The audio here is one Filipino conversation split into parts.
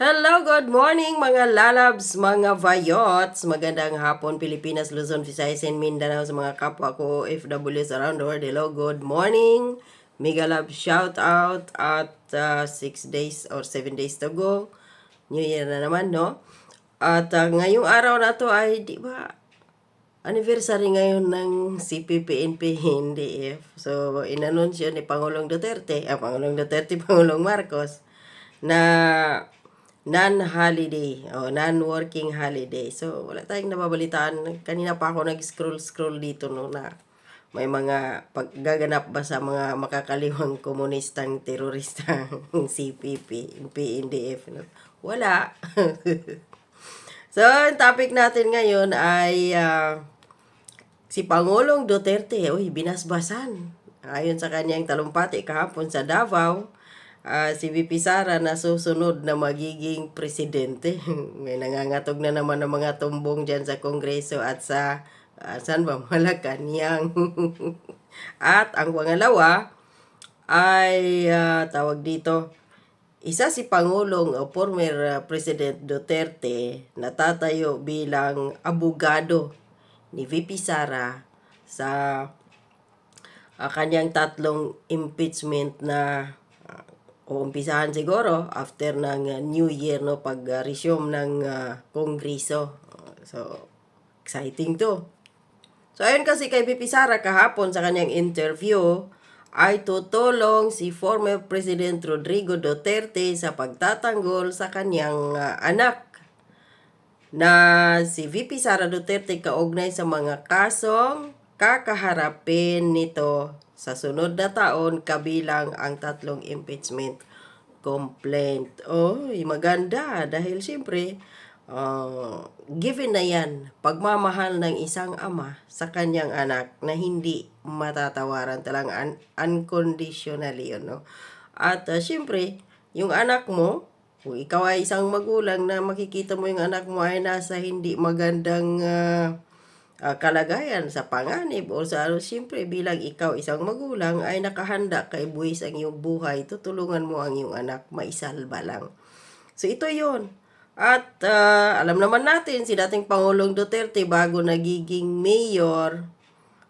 Hello, good morning mga lalabs, mga vayots. Magandang hapon Pilipinas, Luzon, Visayas, and Mindanao sa mga kapwa ko OFWs around the world. Hello, good morning. Mega love shout out at 6 days or 7 days to go. New Year na naman, no? At ah, ngayong araw na to ay, di ba, anniversary ngayon ng CPP-NP NDF. So, inanunsyo ni Pangulong Duterte, ah, Pangulong Duterte, Pangulong Marcos, na non-holiday o non-working holiday. So, wala tayong nababalitaan. Kanina pa ako nag-scroll-scroll dito no na may mga paggaganap ba sa mga makakaliwang komunistang terorista CPP, PNDF. No? Wala. so, ang topic natin ngayon ay ah, si Pangulong Duterte. Uy, binasbasan. Ayon sa kanyang talumpati kahapon sa Davao, ah, si VP Sara na susunod na magiging presidente. May nangangatog na naman ng mga tumbong dyan sa Kongreso at sa ah, saan ba? Malacanang. at ang pangalawa ay ah, tawag dito, isa si Pangulong o former ah, President Duterte natatayo bilang abogado ni VP Sara sa ah, kanyang tatlong impeachment na uumpisahan siguro after ng ah, New Year no pag ah, resume ng ah, Kongreso. So exciting to. So ayun kasi kay VP Sara kahapon sa kanyang interview ay tutulong si former President Rodrigo Duterte sa pagtatanggol sa kanyang ah, anak na si VP Sara Duterte kaugnay sa mga kasong kakaharapin nito sa sunod na taon kabilang ang tatlong impeachment complaint. Oy, maganda dahil siyempre ah, given na yan pagmamahal ng isang ama sa kanyang anak na hindi matatawaran talang un- unconditionally yun, no? At ah, siyempre, yung anak mo, kung ikaw ay isang magulang na makikita mo yung anak mo ay nasa hindi magandang ah, ah, kalagayan sa panganib o sa ano, siyempre bilang ikaw isang magulang ay nakahanda kay buwis ang iyong buhay, tutulungan mo ang iyong anak, maisalba lang. So ito yon At ah, alam naman natin si dating Pangulong Duterte bago nagiging mayor,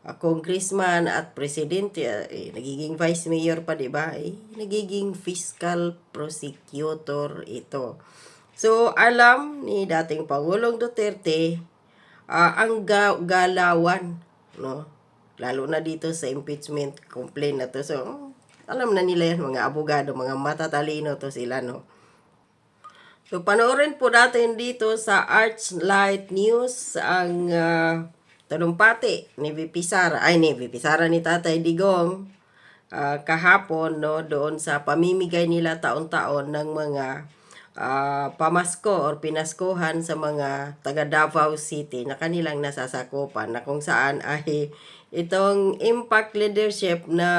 ah, congressman at presidente, eh, nagiging vice mayor pa, di ba? Eh, nagiging fiscal prosecutor ito. So, alam ni dating Pangulong Duterte ah, ang ga- galawan, no? Lalo na dito sa impeachment complaint na to. So, alam na nila yan, mga abogado, mga matatalino to sila, no? So, panoorin po natin dito sa Archlight News ang ah, talumpati ni VP Sara, ay ni VP Sara ni Tatay Digong ah, kahapon no doon sa pamimigay nila taon-taon ng mga ah, pamasko or pinaskuhan sa mga taga Davao City na kanilang nasasakupan na kung saan ay itong impact leadership na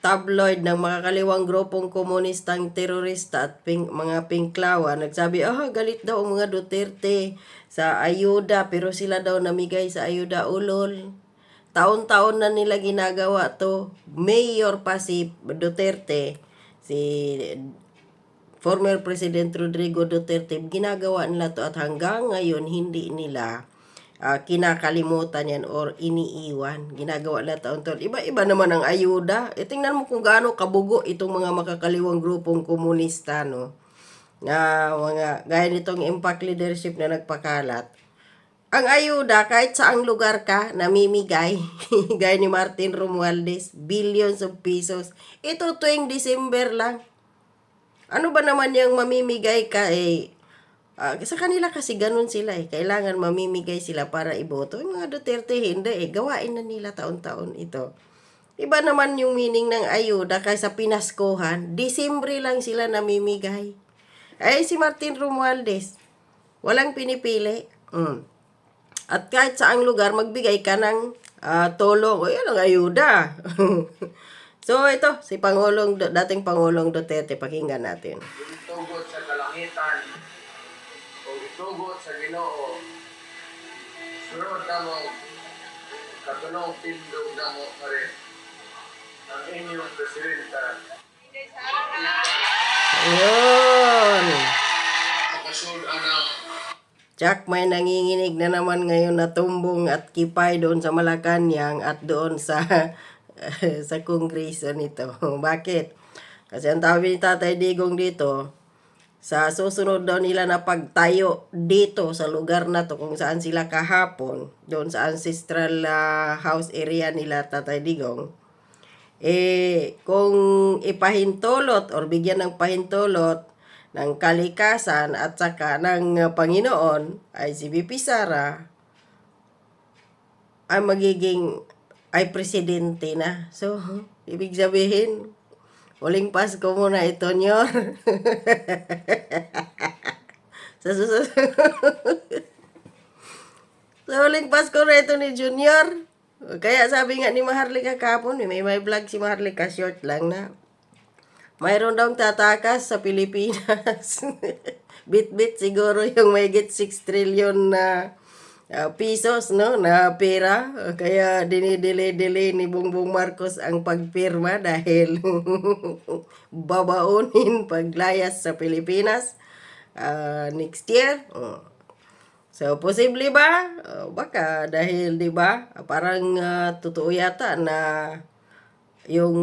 tabloid ng mga kaliwang grupong komunistang terorista at ping, mga pinklawa nagsabi, ah, galit daw ang mga Duterte sa ayuda pero sila daw namigay sa ayuda ulol. Taon-taon na nila ginagawa to. Mayor pa si Duterte, si former President Rodrigo Duterte, ginagawa nila to at hanggang ngayon hindi nila ah, kinakalimutan yan or iniiwan. Ginagawa nila taon-taon. Iba-iba naman ang ayuda. E tingnan mo kung gaano kabugo itong mga makakaliwang grupong komunista, no? Na mga, gaya nitong impact leadership na nagpakalat. Ang ayuda, kahit saang lugar ka, namimigay. gaya ni Martin Romualdez, billions of pesos. Ito tuwing December lang. Ano ba naman yung mamimigay ka eh? Ah, sa kanila kasi ganun sila eh. Kailangan mamimigay sila para iboto. Yung mga Duterte hindi eh. Gawain na nila taon-taon ito. Iba naman yung meaning ng ayuda kaysa pinaskuhan. Disembre lang sila namimigay. Ay si Martin Romualdez, walang pinipili. Mm. At kahit saang lugar, magbigay ka ng ah, tulong. O yan ang ayuda. so ito, si Pangulong, dating Pangulong Duterte, pakinggan natin. Itugot sa kalangitan o itugot sa ginoo. Sunod na mo, katulong tindog na mo pa rin ang inyong presidenta. Ayun. Anang Jack, may nanginginig na naman ngayon na tumbong at kipay doon sa Malacanang at doon sa sa kongreso nito. Bakit? Kasi ang sabi ni Tatay Digong dito, sa susunod daw nila na pagtayo dito sa lugar na to kung saan sila kahapon, doon sa ancestral ah, house area nila Tatay Digong, eh kung ipahintulot or bigyan ng pahintulot ng kalikasan at saka ng uh, Panginoon ay si BP Sara ay magiging ay presidente na. So, ibig sabihin, huling Pasko muna ito, Nyor. sa susunod. sa huling Pasko na ito ni Junior. Kaya sabi nga ni Maharlika kahapon, may may vlog si Maharlika short lang na mayroon daw tatakas sa Pilipinas. Bit-bit siguro yung may get 6 trillion na ah, pesos no na pera kaya dinidili-dili ni Bongbong Marcos ang pagpirma dahil babaonin paglayas sa Pilipinas ah, next year. Oh. So, posible ba? Uh, baka dahil, di ba, parang ah, totoo yata na yung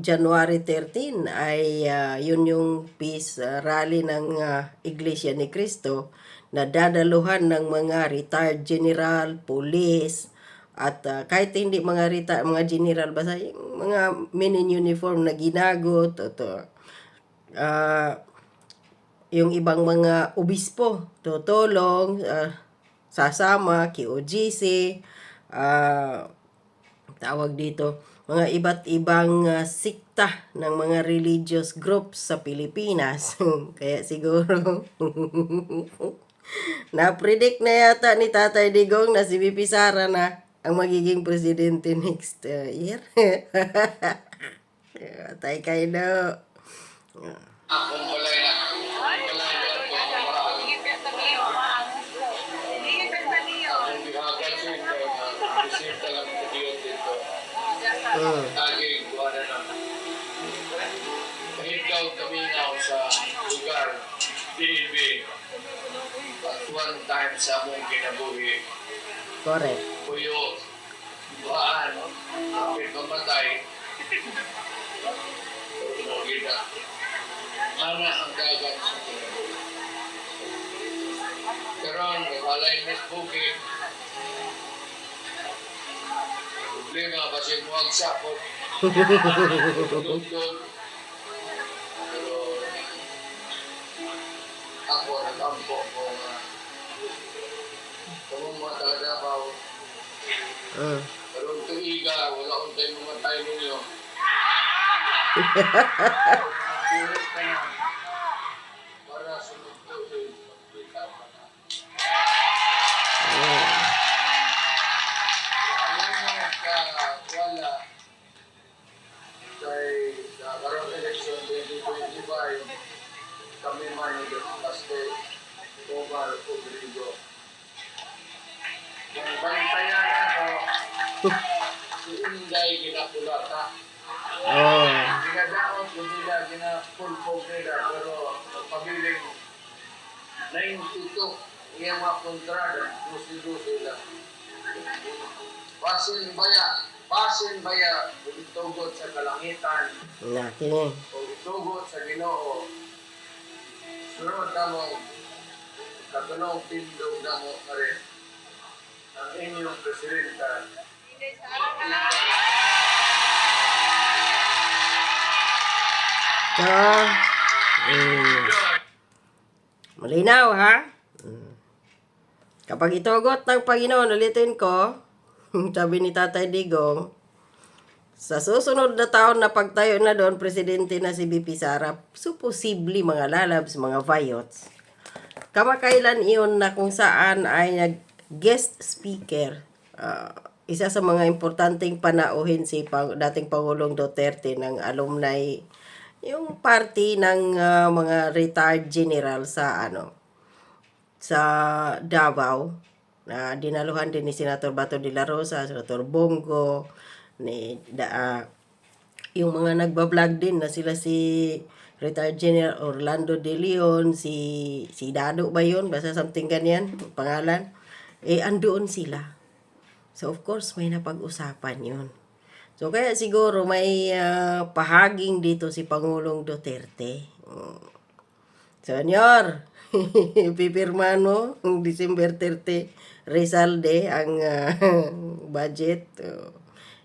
January 13 ay ah, yun yung peace ah, rally ng ah, Iglesia ni Cristo na dadaluhan ng mga retired general, police, at ah, kahit hindi mga retired, mga general, basta yung mga men in uniform na ginagot, to, ah yung ibang mga obispo tutulong ah, sasama QOGC ah tawag dito mga iba't ibang ah, sikta ng mga religious groups sa Pilipinas. Kaya siguro na-predict na yata ni Tatay Digong na si BP Sara na ang magiging presidente next ah, year. Tay kayo na. Balay na Mm. Laging kuha na lang. Mahigaw kami nga sa lugar. DB. At one time sa among kinabuhi. Correct. Puyo. Buhaan. Kapit mamatay. Pero kita. Ana ang dagat sa kinabuhi. Karon, nakalay mas bukid. Problema siya muwag sapot? Tugtog. Pero ako natampo ko nga kung mga talaga ba Mm. pero kung tuiga wala akong tayo mamatay ninyo Buhit ka na si Inday ginapulata. Oh. Ginadaot ko nila, ginapulpog pero pabiling 92, iyang mga kontrada, dusi-dusi lang. Pasin baya, pasin sa kalangitan, Na, kini. o tugot sa ginoo. Sunod na mo, katulong tindog na mo pa rin. Ang inyong presidenta, So, mm, malinaw ha? Kapag itugot ng Panginoon, ulitin ko, sabi ni Tatay Digong, sa susunod na taon na pagtayo na doon, presidente na si BP Sara, so posible mga lalabs, mga vayots. Kamakailan iyon na kung saan ay nag-guest speaker. ah, isa sa mga importanteng panauhin si Pang- dating Pangulong Duterte ng alumni yung party ng ah, mga retired general sa ano sa Davao na dinaluhan din ni Senator Bato de la Rosa, Senator Bongo, ni da, ah, yung mga nagba-vlog din na sila si retired General Orlando De Leon, si, si Dado ba yun? Basta something ganyan, pangalan. Eh, andoon sila. So, of course, may napag-usapan yun. So, kaya siguro may ah, pahaging dito si Pangulong Duterte. Mm. Senyor, pipirman mo ang December 30 Rizalde ang ah, budget.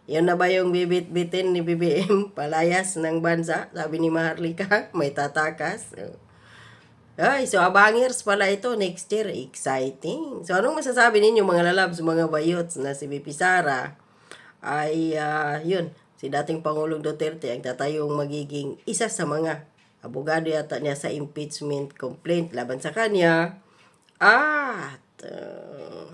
Yan na ba yung bibit-bitin ni BBM? Palayas ng bansa? Sabi ni Maharlika, may tatakas. Oh. Ay, so abangers pala ito next year. Exciting. So, anong masasabi ninyo mga lalabs, mga bayots na si BP Sara? Ay, ah, yun, si dating Pangulong Duterte ang tatayong magiging isa sa mga abogado yata niya sa impeachment complaint laban sa kanya. At, ah,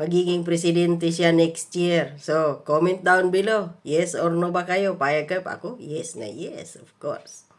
magiging presidente siya next year. So, comment down below. Yes or no ba kayo? Payag kayo? Ako, yes na yes, of course.